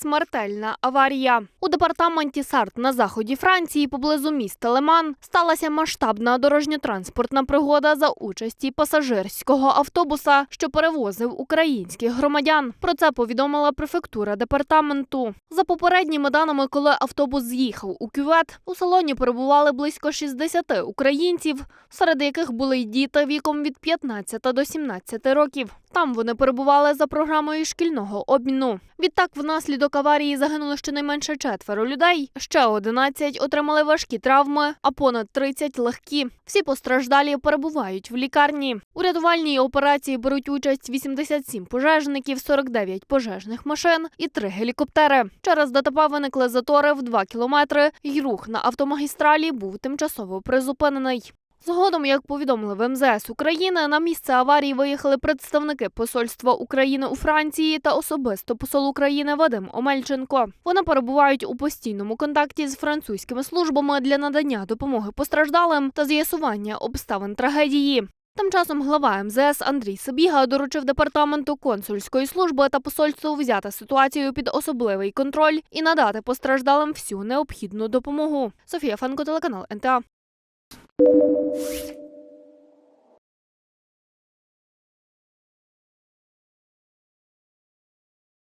Смертельна аварія у департаменті Сарт на заході Франції поблизу міста Леман сталася масштабна дорожньо-транспортна пригода за участі пасажирського автобуса, що перевозив українських громадян. Про це повідомила префектура департаменту. За попередніми даними, коли автобус з'їхав у кювет, у салоні перебували близько 60 українців, серед яких були й діти віком від 15 до 17 років. Там вони перебували за програмою шкільного обміну. Відтак, внаслідок аварії загинули щонайменше четверо людей. Ще 11 отримали важкі травми, а понад 30 – легкі. Всі постраждалі перебувають в лікарні. У рятувальній операції беруть участь 87 пожежників, 49 пожежних машин і 3 гелікоптери. Через ДТП виникли затори в 2 кілометри, і рух на автомагістралі був тимчасово призупинений. Згодом, як повідомили в МЗС України, на місце аварії виїхали представники посольства України у Франції та особисто посол України Вадим Омельченко. Вони перебувають у постійному контакті з французькими службами для надання допомоги постраждалим та з'ясування обставин трагедії. Тим часом глава МЗС Андрій Сабіга доручив департаменту консульської служби та посольству взяти ситуацію під особливий контроль і надати постраждалим всю необхідну допомогу. Софія Фанко, телеканал НТА. you